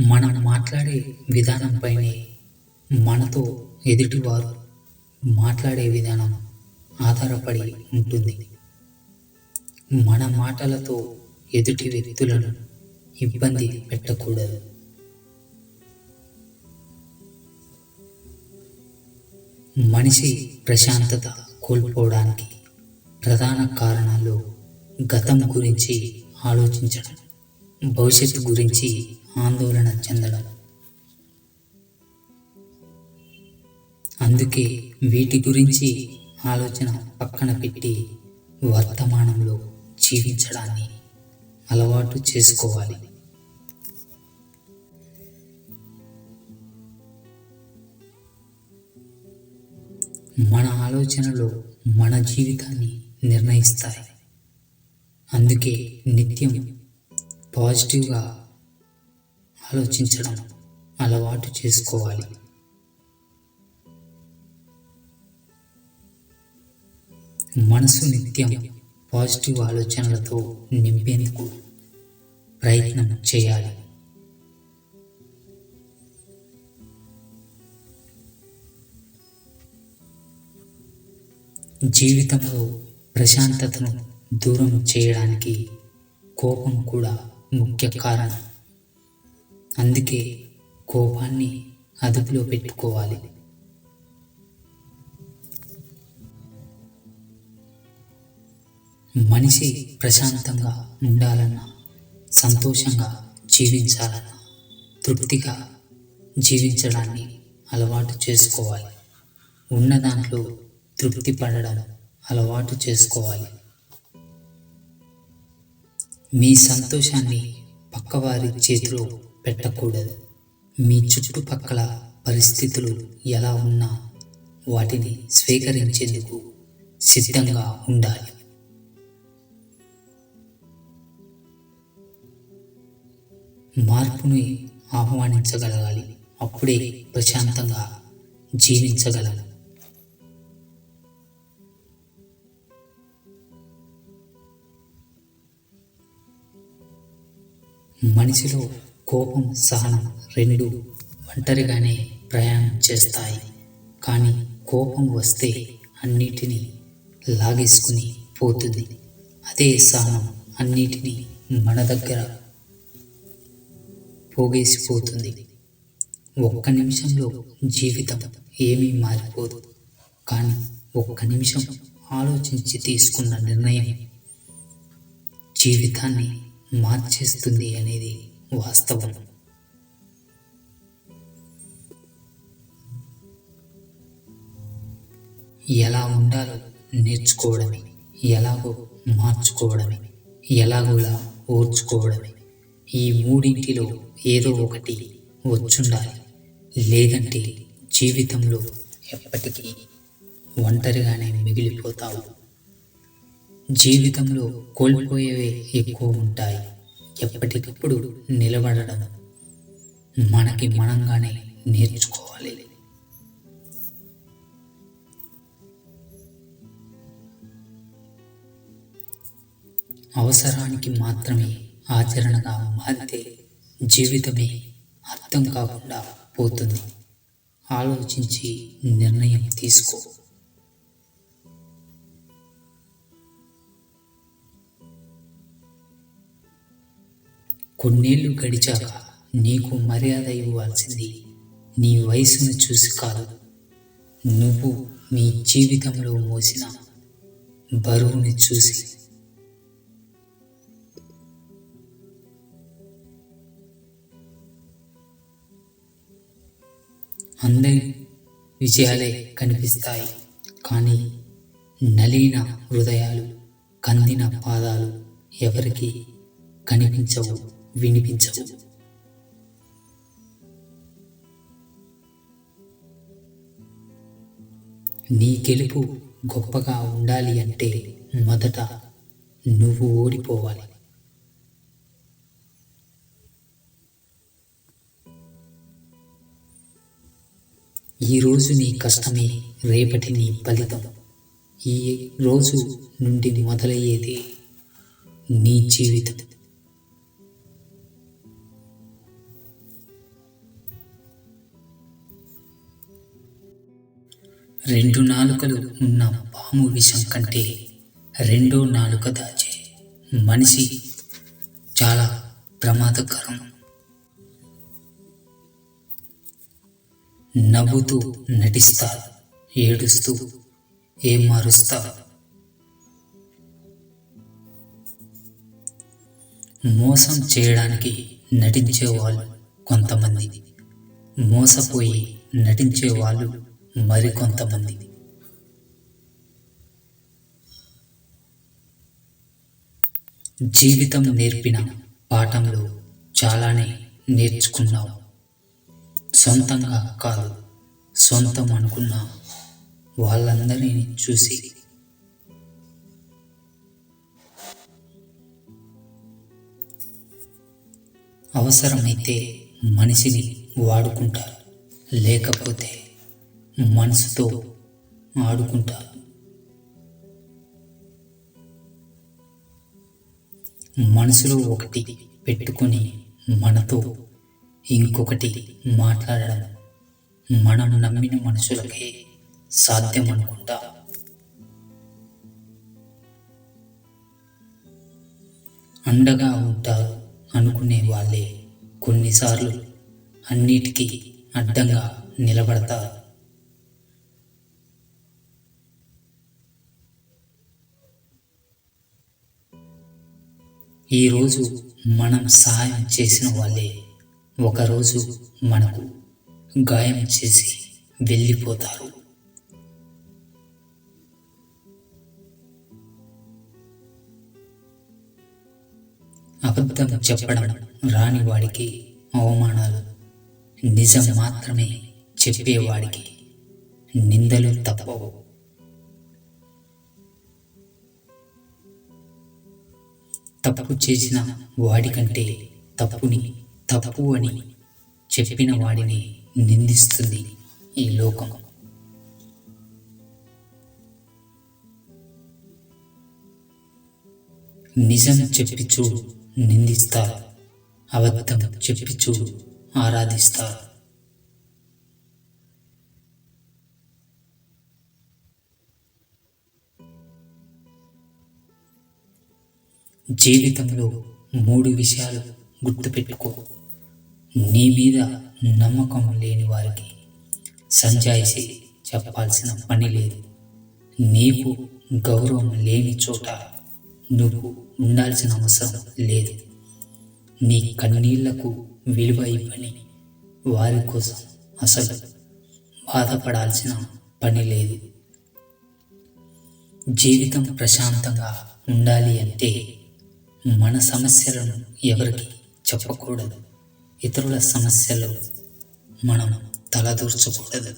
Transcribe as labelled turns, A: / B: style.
A: మనం మాట్లాడే విధానంపైనే మనతో ఎదుటివారు మాట్లాడే విధానం ఆధారపడి ఉంటుంది. మన మాటలతో ఎదుటి వ్యక్తులను ఇబ్బంది పెట్టకూడదు. మనిషి ప్రశాంతత కోల్పోవడానికి ప్రధాన కారణాలు గతం గురించి ఆలోచించడం. భవిష్యత్తు గురించి ఆందోళన చెందడం. అందుకే వీటి గురించి ఆలోచన పక్కన పెట్టి వర్తమానంలో జీవించడాన్ని అలవాటు చేసుకోవాలి. మన ఆలోచనలు మన జీవితాన్ని నిర్ణయిస్తాయి. అందుకే నిత్యం పాజిటివ్గా ఆలోచించడం అలవాటు చేసుకోవాలి. మనసు నిత్యం పాజిటివ్ ఆలోచనలతో నింపేందుకు ప్రయత్నం చేయాలి. జీవితంలో ప్రశాంతతను దూరం చేయడానికి కోపం కూడా ముఖ్య కారణం అందుకే కోపాన్ని అదుపులో పెట్టుకోవాలి. మనిషి ప్రశాంతంగా ఉండాలన్నా సంతోషంగా జీవించాలన్నా తృప్తిగా జీవించడాన్ని అలవాటు చేసుకోవాలి. ఉన్న దాంట్లో తృప్తి పడడం అలవాటు చేసుకోవాలి. మీ సంతోషాన్ని పక్కవారి చేతిలో పెట్టకూడదు. మీ చుట్టుపక్కల పరిస్థితులు ఎలా ఉన్నా వాటిని స్వీకరించేందుకు సిద్ధంగా ఉండాలి. మార్పుని ఆహ్వానించగలగాలి. అప్పుడే ప్రశాంతంగా జీవించగలం. మనిషిలో కోపం సహనం రెండు ఒంటరిగానే ప్రయాణం చేస్తాయి. కానీ కోపం వస్తే అన్నిటినీ లాగేసుకుని పోతుంది. అదే సహనం అన్నిటినీ మన దగ్గర పోగేసిపోతుంది. ఒక్క నిమిషంలో జీవితం ఏమీ మారిపోదు. కానీ ఒక్క నిమిషం ఆలోచించి తీసుకున్న నిర్ణయం జీవితాన్ని మార్చేస్తుంది అనేది వాస్తవం. ఎలా ఉండాలో నేర్చుకోవడమే ఎలాగో మార్చుకోవడమే ఎలాగోలా ఓర్చుకోవడమే. ఈ మూడింటిలో ఏదో ఒకటి వచ్చుండాలి. లేదంటే జీవితంలో ఎప్పటికీ ఒంటరిగానే మిగిలిపోతావు జీవితంలో కోల్పోయేవే ఎక్కువ ఉంటాయి. ఎప్పటికప్పుడు నిలబడడం మనకి మనంగానే నేర్చుకోవాలి. అవసరానికి మాత్రమే ఆచరణగా మారితే జీవితమే అర్థం కాకుండా పోతుంది. ఆలోచించి నిర్ణయం తీసుకో. కొన్నేళ్ళు గడిచాక నీకు మర్యాద ఇవ్వాల్సింది నీ వయసును చూసి కాదు. నువ్వు నీ జీవితంలో మోసిన బరువుని చూసి. అందరి విజయాలే కనిపిస్తాయి కానీ నలిన హృదయాలు కందిన పాదాలు ఎవరికి కనిపించవు. వినిపించవు. నీ గెలుపు గొప్పగా ఉండాలి అంటే మొదట నువ్వు ఓడిపోవాలి. ఈరోజు నీ కష్టమే రేపటి నీ ఫలితం. ఈ రోజు నుండి మొదలయ్యేది నీ జీవితం. రెండు నాలుకలు ఉన్న పాము విషం కంటే రెండో నాలుక దాచే మనిషి చాలా ప్రమాదకరం. నవ్వుతూ నటిస్తారు ఏడుస్తూ ఏమారుస్తారు మోసం చేయడానికి నటించే వాళ్ళు కొంతమంది మోసపోయి నటించే వాళ్ళు మరికొంతమంది. జీవితం నేర్పిన పాఠంలో చాలానే నేర్చుకున్నావు. సొంతంగా కాదు సొంతం అనుకున్న వాళ్ళందరినీ చూసి. అవసరమైతే మనిషిని వాడుకుంటారు లేకపోతే మనసుతో ఆడుకుంటారు మనసులో ఒకటి పెట్టుకొని మనతో ఇంకొకటి మాట్లాడడం మనం నమ్మిన మనుషులకే సాధ్యం అనుకుంటా. అండగా ఉంటారు అనుకునే వాళ్ళే కొన్నిసార్లు అన్నిటికీ అడ్డంగా నిలబడతారు. ఈరోజు మనం సహాయం చేసిన వాళ్ళే. ఒకరోజు మనకు గాయం చేసి వెళ్ళిపోతారు. అబద్ధం చెప్పడం రాని వాడికి అవమానాలు. నిజం మాత్రమే చెప్పేవాడికి నిందలు తప్పవు. తప్పు చేసిన వాడికంటే తప్పుని తప్పు అని చెప్పిన వాడిని నిందిస్తుంది ఈ లోకం. నిజం చెప్పిచూ నిందిస్తారు. అబద్ధం చెప్పిచూ ఆరాధిస్తారు. జీవితంలో మూడు విషయాలు గుర్తుపెట్టుకో. నీ మీద నమ్మకం లేని వారికి సంజాయిషి చెప్పాల్సిన పని లేదు. నీకు గౌరవం లేని చోట నువ్వు ఉండాల్సిన అవసరం లేదు. నీ కన్నీళ్ళకు విలువ ఇవ్వని వారి కోసం అసలు బాధపడాల్సిన పని లేదు. జీవితం ప్రశాంతంగా ఉండాలి అంటే మన సమస్యలను ఎవరికి చెప్పకూడదు. ఇతరుల సమస్యలు మనం తలదూర్చకూడదు.